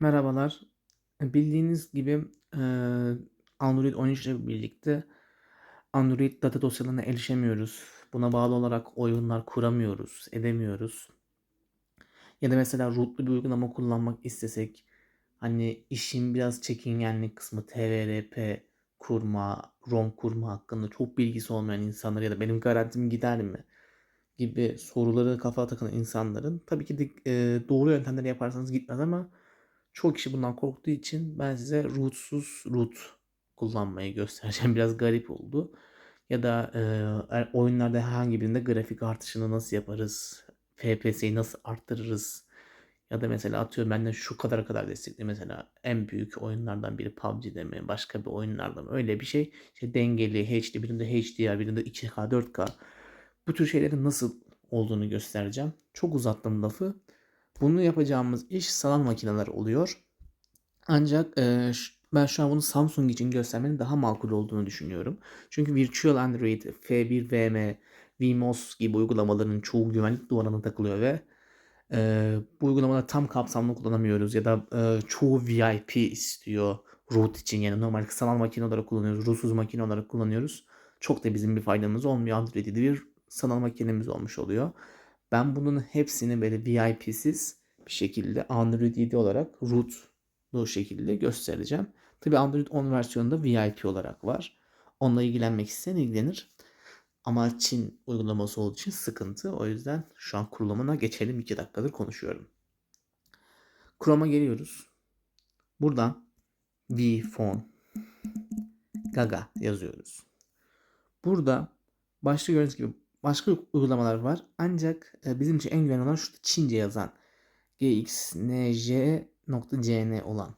Merhabalar. Bildiğiniz gibi Android 13 ile birlikte Android data dosyalarına erişemiyoruz. Buna bağlı olarak oyunlar kuramıyoruz, edemiyoruz. Ya da mesela rootlu bir uygulama kullanmak istesek hani işin biraz çekingenlik kısmı TVRP kurma, ROM kurma hakkında çok bilgisi olmayan insanlar ya da benim garantim gider mi gibi soruları kafa takan insanların tabii ki de eee, doğru yöntemleri yaparsanız gitmez ama çoğu kişi bundan korktuğu için ben size rootsuz root kullanmayı göstereceğim. Biraz garip oldu. Ya da er- oyunlarda herhangi birinde grafik artışını nasıl yaparız? FPS'yi nasıl arttırırız? Ya da mesela atıyorum benden şu kadar kadar destekli mesela en büyük oyunlardan biri PUBG'de mi başka bir oyunlarda mı öyle bir şey işte dengeli HD birinde HDR birinde 2K 4K bu tür şeylerin nasıl olduğunu göstereceğim. Çok uzattım lafı. Bunu yapacağımız iş sanal makineler oluyor. Ancak e, ben şu an bunu Samsung için göstermenin daha makul olduğunu düşünüyorum. Çünkü Virtual Android, F1 VM, VMOS gibi uygulamaların çoğu güvenlik duvarına takılıyor ve e, bu uygulamaları tam kapsamlı kullanamıyoruz ya da e, çoğu VIP istiyor root için yani normal sanal makine olarak kullanıyoruz, rootsuz makine olarak kullanıyoruz. Çok da bizim bir faydamız olmuyor. Android'de bir sanal makinemiz olmuş oluyor. Ben bunun hepsini böyle VIP'siz bir şekilde Android 7 olarak root bu şekilde göstereceğim. Tabi Android 10 versiyonunda VIP olarak var. Onunla ilgilenmek isteyen ilgilenir. Ama Çin uygulaması olduğu için sıkıntı. O yüzden şu an kurulumuna geçelim. 2 dakikadır konuşuyorum. Chrome'a geliyoruz. Buradan vphone gaga yazıyoruz. Burada başta gördüğünüz gibi başka uygulamalar var. Ancak e, bizim için en güvenli olan şu Çince yazan gxnj.cn olan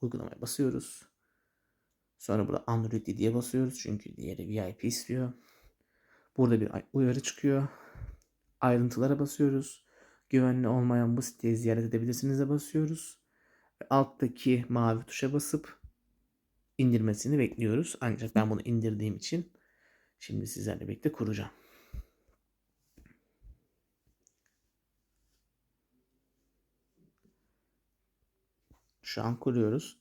uygulamaya basıyoruz. Sonra burada Android diye basıyoruz çünkü diğeri VIP istiyor. Burada bir uyarı çıkıyor. Ayrıntılara basıyoruz. Güvenli olmayan bu siteyi ziyaret edebilirsiniz'e basıyoruz. Ve alttaki mavi tuşa basıp indirmesini bekliyoruz. Ancak ben bunu indirdiğim için şimdi sizlerle birlikte kuracağım. Şu an kuruyoruz.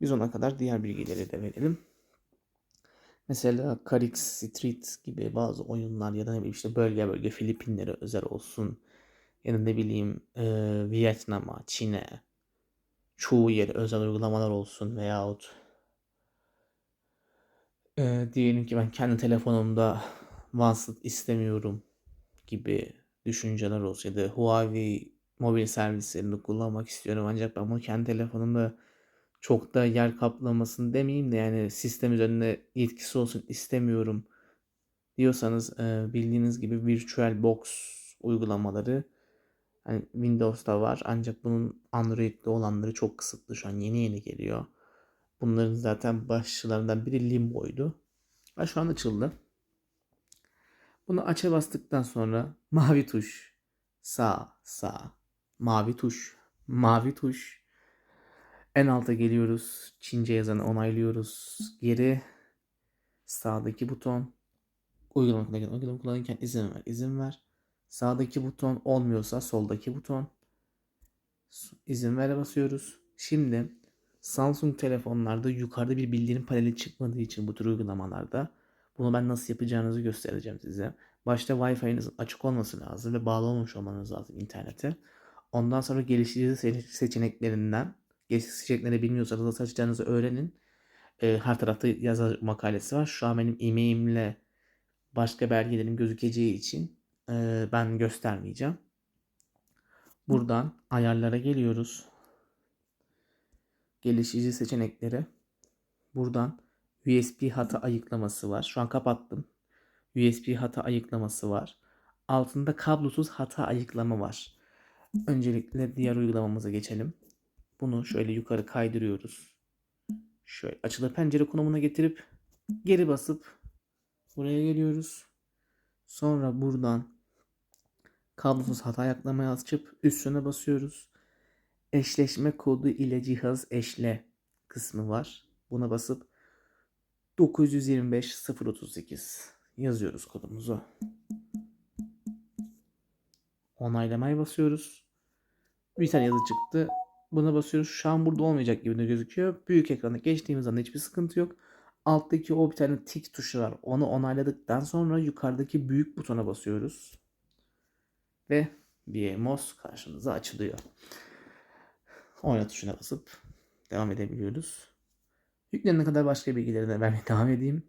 Biz ona kadar diğer bilgileri de verelim. Mesela Carix Street gibi bazı oyunlar ya da ne bileyim işte bölge bölge Filipinlere özel olsun. Ya da ne bileyim e, Vietnam'a, Çin'e çoğu yere özel uygulamalar olsun veyahut e, diyelim ki ben kendi telefonumda OneSat istemiyorum gibi düşünceler olsun ya da Huawei mobil servislerini kullanmak istiyorum ancak ben bunu kendi telefonumda çok da yer kaplamasın demeyeyim de yani sistem üzerinde yetkisi olsun istemiyorum diyorsanız e, bildiğiniz gibi VirtualBox uygulamaları hani Windows'ta var ancak bunun Android'de olanları çok kısıtlı şu an yeni yeni geliyor. Bunların zaten başlarından biri Limbo'ydu. Ve şu an açıldı. Bunu aça bastıktan sonra mavi tuş sağ sağ mavi tuş mavi tuş en alta geliyoruz. Çince yazanı onaylıyoruz. Geri sağdaki buton uygulama kullanırken, uygulama kullanırken izin ver, izin ver. Sağdaki buton olmuyorsa soldaki buton izin ver basıyoruz. Şimdi Samsung telefonlarda yukarıda bir bildirim paneli çıkmadığı için bu tür uygulamalarda bunu ben nasıl yapacağınızı göstereceğim size. Başta Wi-Fi'nizin açık olması lazım ve bağlı olmuş olmanız lazım internete. Ondan sonra geliştirici seçeneklerinden geliştirici bilmiyorsanız nasıl açacağınızı öğrenin. Ee, her tarafta yazar makalesi var. Şu an benim e-mailimle başka belgelerim gözükeceği için e, ben göstermeyeceğim. Buradan ayarlara geliyoruz. Geliştirici seçenekleri. Buradan USB hata ayıklaması var. Şu an kapattım. USB hata ayıklaması var. Altında kablosuz hata ayıklama var. Öncelikle diğer uygulamamıza geçelim. Bunu şöyle yukarı kaydırıyoruz. Şöyle açılı pencere konumuna getirip geri basıp buraya geliyoruz. Sonra buradan kablosuz hata ayaklamaya açıp üstüne basıyoruz. Eşleşme kodu ile cihaz eşle kısmı var. Buna basıp 925 038 yazıyoruz kodumuzu. Onaylamaya basıyoruz. Bir tane yazı çıktı. Buna basıyoruz. Şu an burada olmayacak gibi de gözüküyor. Büyük ekrana geçtiğimiz anda hiçbir sıkıntı yok. Alttaki o bir tane tik tuşu var. Onu onayladıktan sonra yukarıdaki büyük butona basıyoruz. Ve BMOS karşımıza açılıyor. Oyna tuşuna basıp devam edebiliyoruz. Yüklenene kadar başka bilgileri de vermeye devam edeyim.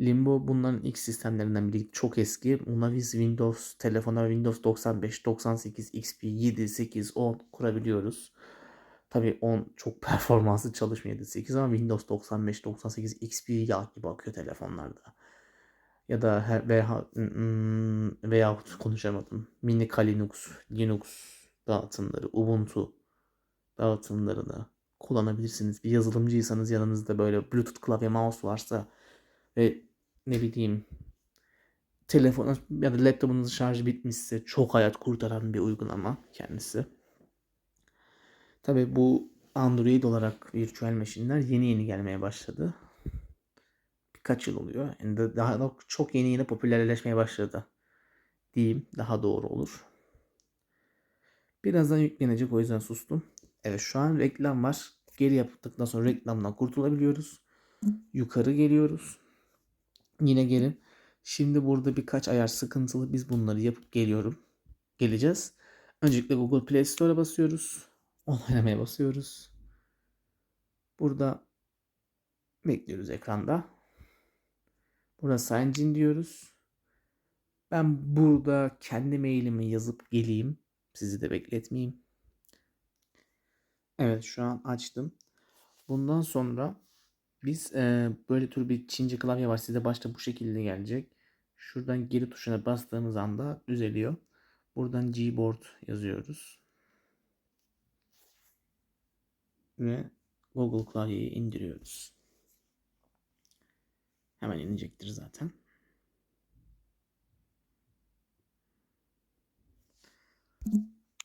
Limbo bunların ilk sistemlerinden biri çok eski. Buna biz Windows telefona Windows 95, 98, XP, 7, 8, 10 kurabiliyoruz. Tabii 10 çok performanslı çalışmıyor 7, 8 ama Windows 95, 98, XP yağ gibi akıyor telefonlarda. Ya da her, veya, hmm, veya konuşamadım. Mini Linux, Linux dağıtımları, Ubuntu dağıtımlarını kullanabilirsiniz. Bir yazılımcıysanız yanınızda böyle Bluetooth klavye mouse varsa ve ne bileyim telefon ya da laptopunuzun şarjı bitmişse çok hayat kurtaran bir uygulama kendisi. Tabi bu Android olarak virtual machine'ler yeni yeni gelmeye başladı. Birkaç yıl oluyor. Yani daha da çok yeni yeni popülerleşmeye başladı. Diyeyim daha doğru olur. Birazdan yüklenecek o yüzden sustum. Evet şu an reklam var. Geri yaptıktan sonra reklamdan kurtulabiliyoruz. Yukarı geliyoruz. Yine gelin. Şimdi burada birkaç ayar sıkıntılı. Biz bunları yapıp geliyorum. Geleceğiz. Öncelikle Google Play Store'a basıyoruz. Onaylamaya basıyoruz. Burada bekliyoruz ekranda. Burada sign in diyoruz. Ben burada kendi mailimi yazıp geleyim. Sizi de bekletmeyeyim. Evet şu an açtım. Bundan sonra biz e, böyle tür bir Çince klavye var. Size başta bu şekilde gelecek. Şuradan geri tuşuna bastığımız anda düzeliyor. Buradan Gboard yazıyoruz. Ve Google klavyeyi indiriyoruz. Hemen inecektir zaten.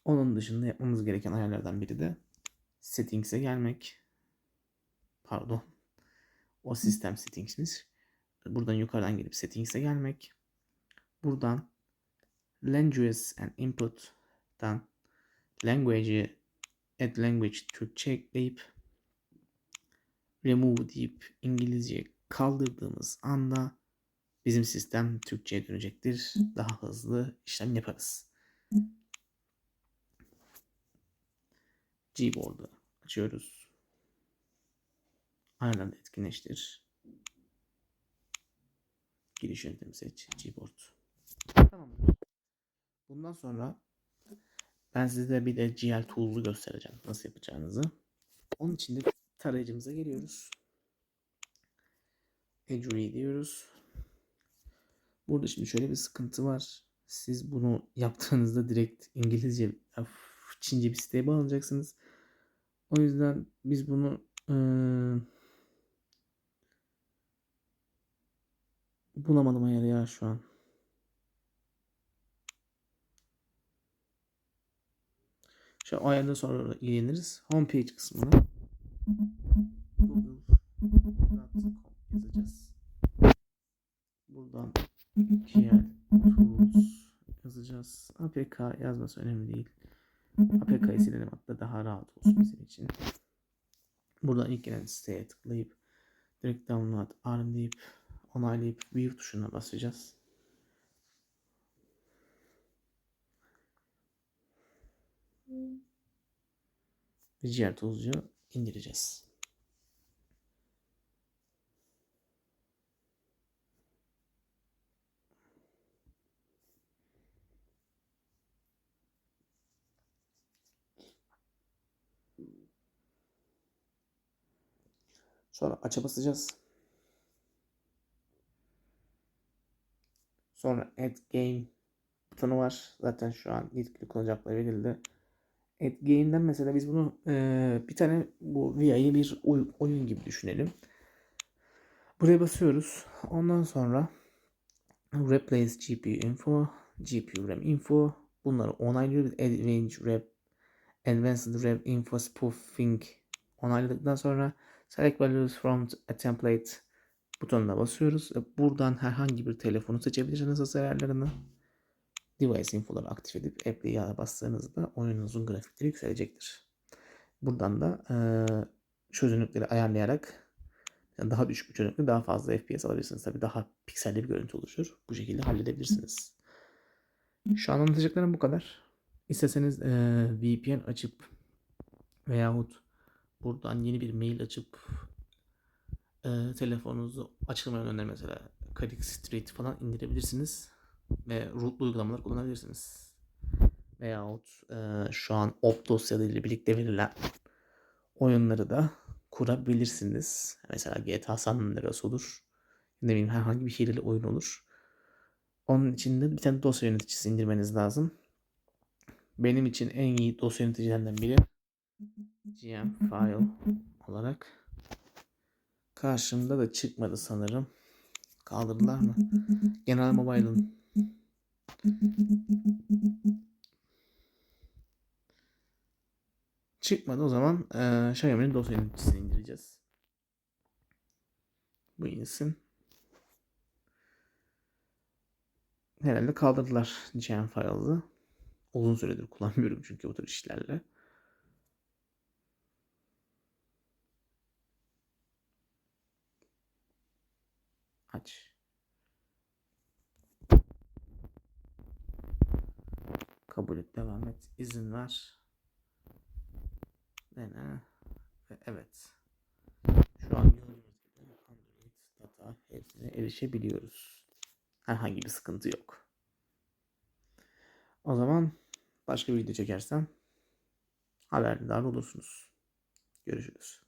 Onun dışında yapmamız gereken ayarlardan biri de Settings'e gelmek. Pardon. O sistem settings'imiz. Buradan yukarıdan gelip settings'e gelmek. Buradan languages and input'tan language'i add language Türkçe ekleyip remove deyip İngilizce kaldırdığımız anda bizim sistem Türkçe'ye dönecektir. Daha hızlı işlem yaparız. Gboard'u açıyoruz. Ayarlarda etkinleştir. Giriş yöntemi seç. Gboard. Tamamdır. Bundan sonra ben size bir de GL Tool'u göstereceğim. Nasıl yapacağınızı. Onun için de tarayıcımıza geliyoruz. Edgery diyoruz. Burada şimdi şöyle bir sıkıntı var. Siz bunu yaptığınızda direkt İngilizce, Çince bir siteye bağlanacaksınız. O yüzden biz bunu ee, bulamadım ayarı ya şu an. Şu ayarda sonra ilgileniriz. Homepage kısmına google.com yazacağız. Buradan GL Tools yazacağız. APK yazması önemli değil. APK'yı silelim hatta daha rahat olsun bizim için. Buradan ilk gelen siteye tıklayıp direkt download arm deyip onaylayıp view tuşuna basacağız. Ve diğer tuzcu indireceğiz. Sonra aça basacağız. Sonra add game butonu var. Zaten şu an yetkili kullanacaklar verildi. Add game'den mesela biz bunu e, bir tane bu VI'yi bir oy, oyun gibi düşünelim. Buraya basıyoruz. Ondan sonra replace GPU info, GPU RAM info bunları onaylıyoruz. Advanced Rep, Advanced Rep Info Spoofing onayladıktan sonra Select Values from a Template butonuna basıyoruz. Buradan herhangi bir telefonu seçebilirsiniz hız ayarlarını. Device infoları aktif edip app'li bastığınızda oyununuzun grafikleri yükselecektir. Buradan da eee, çözünürlükleri ayarlayarak yani daha düşük bir çözünürlükte daha fazla FPS alabilirsiniz. Tabii daha pikselli bir görüntü oluşur. Bu şekilde halledebilirsiniz. Şu an anlatacaklarım bu kadar. İsterseniz eee, VPN açıp veyahut buradan yeni bir mail açıp eee, telefonunuzu açılmadan önce mesela Cadix Street falan indirebilirsiniz ve rootlu uygulamalar kullanabilirsiniz. Veyahut eee, şu an op dosyalarıyla birlikte verilen oyunları da kurabilirsiniz. Mesela GTA San Andreas olur. Ne bileyim herhangi bir şehirli oyun olur. Onun için de bir tane dosya yöneticisi indirmeniz lazım. Benim için en iyi dosya yöneticilerinden biri GM File olarak. Karşımda da çıkmadı sanırım. Kaldırdılar mı? Genel Mobile'ın çıkmadı o zaman eee Xiaomi'nin dosya yöneticisini indireceğiz. Bu insin. Herhalde kaldırdılar GM Files'ı. Uzun süredir kullanmıyorum çünkü bu tür işlerle. Kabul et, devam et, izin ver. Dene. Ve evet. Şu an gördüğünüz gibi Android data hepsine erişebiliyoruz. Herhangi bir sıkıntı yok. O zaman başka bir video çekersem haberdar olursunuz. Görüşürüz.